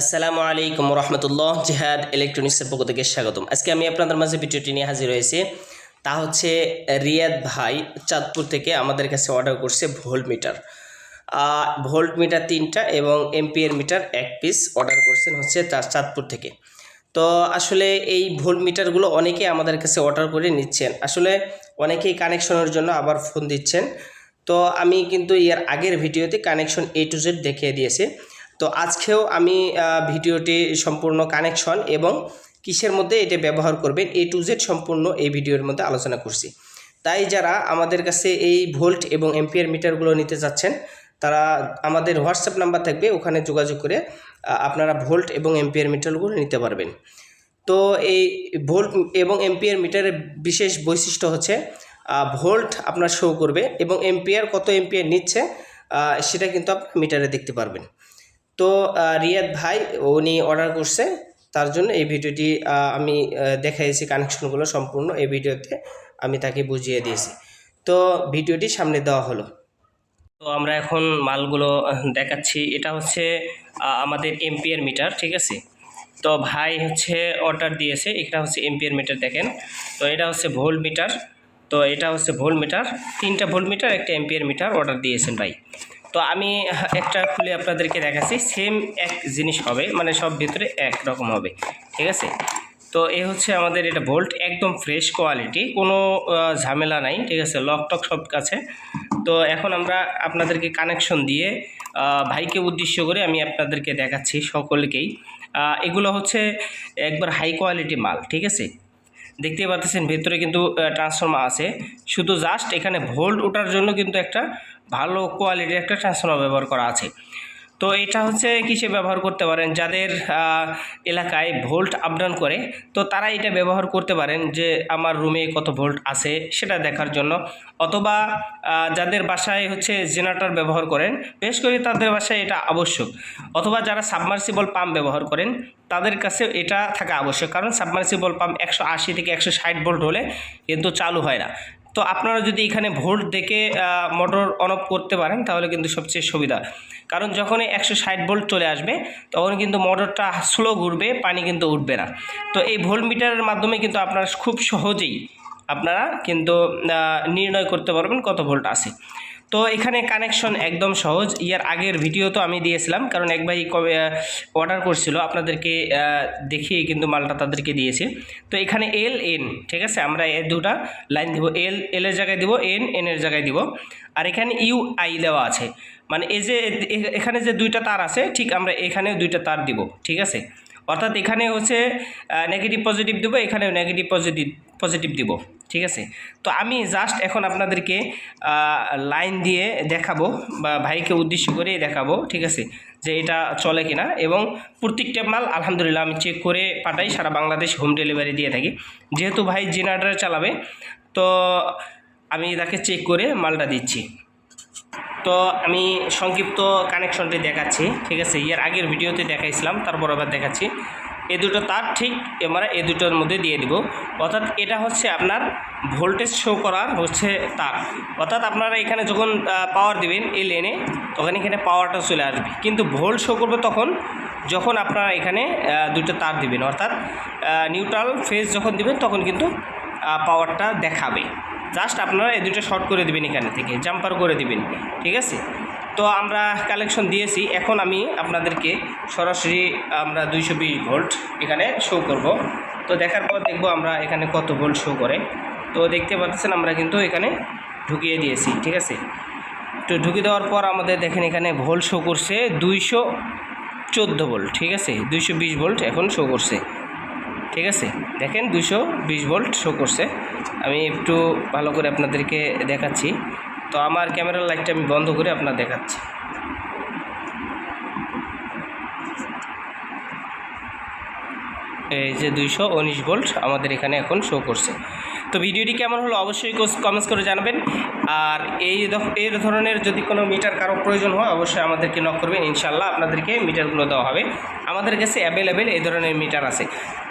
আসসালামু আলাইকুম রহমতুল্লাহ, জেহাদ ইলেকট্রনিক্সের পক্ষ থেকে স্বাগতম। আজকে আমি আপনাদের মাঝে ভিডিওটি নিয়ে হাজির হয়েছি। তা হচ্ছে রিয়াদ ভাই চাঁদপুর থেকে আমাদের কাছে অর্ডার করছে ভোল্ট মিটার। ভোল্ট মিটার তিনটা এবং এমপিএর মিটার এক পিস অর্ডার করছেন হচ্ছে তার চাঁদপুর থেকে। তো আসলে এই ভোল্ট মিটারগুলো অনেকে আমাদের কাছে অর্ডার করে নিচ্ছেন। আসলে অনেকেই কানেকশনের জন্য আবার ফোন দিচ্ছেন। তো আমি কিন্তু এর আগের ভিডিওতে কানেকশন এ টু জেড দেখিয়ে দিয়েছি। তো আজকেও আমি ভিডিওটি সম্পূর্ণ কানেকশন এবং কিসের মধ্যে এটা ব্যবহার করবেন এ টু জেড সম্পূর্ণ এই ভিডিওর মধ্যে আলোচনা করছি। তাই যারা আমাদের কাছে এই ভোল্ট এবং এম্পিয়ার মিটারগুলো নিতে চাচ্ছেন তারা আমাদের হোয়াটসঅ্যাপ নাম্বার থাকবে, ওখানে যোগাযোগ করে আপনারা ভোল্ট এবং এম্পিয়ার মিটারগুলো নিতে পারবেন। তো এই ভোল্ট এবং এম্পিয়ার মিটারের বিশেষ বৈশিষ্ট্য হচ্ছে ভোল্ট আপনার শো করবে এবং এম্পিয়ার কত এম্পিয়ার নিচ্ছে সেটা কিন্তু আপনি মিটারে দেখতে পারবেন। তো রিয়াদ ভাই, উনি অর্ডার করছে। তার জন্য এই ভিডিওটি আমি দেখাইছি কানেকশনগুলো সম্পূর্ণ এই ভিডিওতে আমি তাকে বুঝিয়ে দিয়েছি। তো, ভিডিওটি সামনে দেওয়া হলো। তো, আমরা এখন মালগুলো দেখাচ্ছি। এটা হচ্ছে আমাদের এমপিআর মিটার, ঠিক আছে? তো, ভাই হচ্ছে অর্ডার দিয়েছে। এটা হচ্ছে এমপিআর মিটার, দেখেন। তো, এটা হচ্ছে ভোল মিটার। তো, এটা হচ্ছে ভোল মিটার। তিনটা ভোল মিটার, একটা এমপিআর মিটার অর্ডার দিয়েছেন ভাই। তো আমি একটা খুলে আপনাদেরকে দেখাচ্ছি সেম এক জিনিস হবে মানে সব ভিতরে এক রকম হবে, ঠিক আছে? তো এ হচ্ছে আমাদের এটা ভোল্ট একদম ফ্রেশ কোয়ালিটি কোনো ঝামেলা নাই, ঠিক আছে? লক টক সব কাছে। তো এখন আমরা আপনাদেরকে কানেকশন দিয়ে ভাইকে উদ্দেশ্য করে আমি আপনাদেরকে দেখাচ্ছি সকলকেই। এগুলো হচ্ছে একবার হাই কোয়ালিটি মাল, ঠিক আছে? দেখতে পাচ্ছেন, ভেতরে কিন্তু ট্রান্সফর্মার আছে। শুধু জাস্ট এখানে ভোল্ট ওঠার জন্য কিন্তু একটা ভালো কোয়ালিটির একটা ট্রান্সফর্মার ব্যবহার করা আছে। তো এটা হচ্ছে কিসে ব্যবহার করতে পারেন? যাদের এলাকায় ভোল্ট আপ ডাউন করে, তো তারা এটা ব্যবহার করতে পারেন যে, আমার রুমে কত ভোল্ট আছে সেটা দেখার জন্য। অথবা যাদের বাসায় হচ্ছে জেনারেটর ব্যবহার করেন বেশ করে তাদের বাসায় এটা আবশ্যক। অথবা যারা সাবমার্সিবল পাম্প ব্যবহার করেন, তাদের কাছে এটা থাকা আবশ্যক। কারণ সাবমার্সিবল পাম্প একশো আশি থেকে একশো ষাট ভোল্ট হলে কিন্তু চালু হয় না। তো আপনারা যদি এখানে ভোল্ট দেখে মোটর অন অফ করতে পারেন, তাহলে কিন্তু সবচেয়ে সুবিধা। কারণ যখনই একশো ষাট ভোল্ট চলে আসবে, তখন কিন্তু মোটরটা স্লো ঘুরবে, পানি কিন্তু উঠবে না। তো এই ভোল্ট মিটারের মাধ্যমে কিন্তু আপনারা খুব সহজেই আপনারা কিন্তু নির্ণয় করতে পারবেন কত ভোল্ট আছে। তো এখানে কানেকশন একদম সহজ। ইয়ার আগের ভিডিও তো আমি দিয়েছিলাম, কারণ এক ভাই কবে অর্ডার করছিল, আপনাদেরকে দেখিয়ে কিন্তু মালটা তাদেরকে দিয়েছি। তো এখানে এল এন ঠিক আছে? আমরা এ দুটা লাইন দিব। এল এল এর জায়গায় দিব এন এন এর জায়গায় দিব। আর এখানে ইউ আই দেওয়া আছে। মানে এই যে এখানে যে দুইটা তার আছে, ঠিক আমরা এখানেও দুইটা তার দিব, ঠিক আছে? অর্থাৎ এখানে হচ্ছে নেগেটিভ পজিটিভ দেবো, এখানেও নেগেটিভ পজিটিভ পজিটিভ দিব, ঠিক আছে? তো আমি জাস্ট এখন আপনাদেরকে লাইন দিয়ে দেখাবো বা ভাইকে উদ্দেশ্য করে দেখাবো, ঠিক আছে? যে এটা চলে কিনা এবং প্রত্যেকটা মাল আলহামদুলিল্লাহ আমি চেক করে পাঠাই, সারা বাংলাদেশ হোম ডেলিভারি দিয়ে থাকি। যেহেতু ভাই জেনারেটার চালাবে, তো আমি তাকে চেক করে মালটা দিচ্ছি। তো আমি সংক্ষিপ্ত কানেকশনটি দেখাচ্ছি, ঠিক আছে? এর আগের ভিডিওতে দেখাইছিলাম, তারপর আবার দেখাচ্ছি। এ দুটো তার ঠিক আমরা এ দুটোর মধ্যে দিয়ে দিব। অর্থাৎ এটা হচ্ছে আপনার ভোল্টেজ শো করার হচ্ছে তার। অর্থাৎ আপনারা এখানে যখন পাওয়ার দিবেন এই লেনে তখন এখানে পাওয়ারটা চলে আসবে। কিন্তু ভোল্ট শো করবে তখন যখন আপনারা এখানে দুটো তার দিবেন। অর্থাৎ নিউট্রাল ফেজ যখন দিবেন তখন কিন্তু পাওয়ারটা দেখাবে। জাস্ট আপনারা এই দুটো শর্ট করে দিবেন এখানে থেকে জাম্পার করে দিবেন। ঠিক আছে? তো আমরা কালেকশন দিয়েছি। এখন আমি আপনাদেরকে সরাসরি আমরা দুইশো বিশ ভোল্ট এখানে শো করব। তো দেখার পর দেখব আমরা এখানে কত ভোল্ট শো করে। তো দেখতে পাচ্ছেন আমরা কিন্তু এখানে ঢুকিয়ে দিয়েছি, ঠিক আছে? তো ঢুকিয়ে দেওয়ার পর আমাদের দেখেন এখানে ভোল্ট শো করছে দুইশো চোদ্দ ভোল্ট ঠিক আছে? দুইশো বিশ ভোল্ট এখন শো করছে। ঠিক আছে? দেখেন দুশো বিশ ভোল্ট শো করছে। আমি একটু ভালো করে আপনাদেরকে দেখাচ্ছি। তো আমার ক্যামেরার লাইটটা আমি বন্ধ করে আপনার দেখাচ্ছি। এই যে দুইশো উনিশ ভোল্ট আমাদের এখানে এখন শো করছে। তো ভিডিওটি কেমন হলো অবশ্যই কমেন্টস করে জানাবেন। আর এই এই ধরনের যদি কোনো মিটার কারও প্রয়োজন হয়, অবশ্যই আমাদেরকে নক করবেন। ইনশাল্লাহ আপনাদেরকে মিটারগুলো দেওয়া হবে। আমাদের কাছে অ্যাভেলেবেল এই ধরনের মিটার আছে।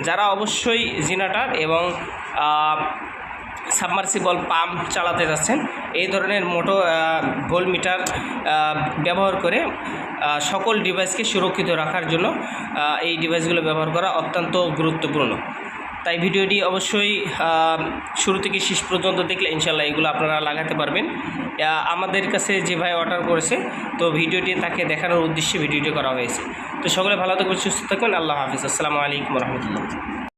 যারা অবশ্যই জিনাটার এবং সাবমার্সিবল পাম্প চালাতে যাচ্ছেন, এই ধরনের মোটো ভোল মিটার ব্যবহার করে সকল ডিভাইসকে সুরক্ষিত রাখার জন্য এই ডিভাইসগুলো ব্যবহার করা অত্যন্ত গুরুত্বপূর্ণ। তাই ভিডিওটি অবশ্যই শুরু থেকে শেষ পর্যন্ত দেখলে ইনশাল্লাহ এগুলো আপনারা লাগাতে পারবেন। আমাদের কাছে যে ভাই অর্ডার করেছে, তো ভিডিওটি তাকে দেখানোর উদ্দেশ্যে ভিডিওটি করা হয়েছে। তো সকলে ভালো থাকবেন, সুস্থ থাকবেন, আল্লাহ হাফিজ। আসসালামু আলাইকুম রহমতুল্লাহ।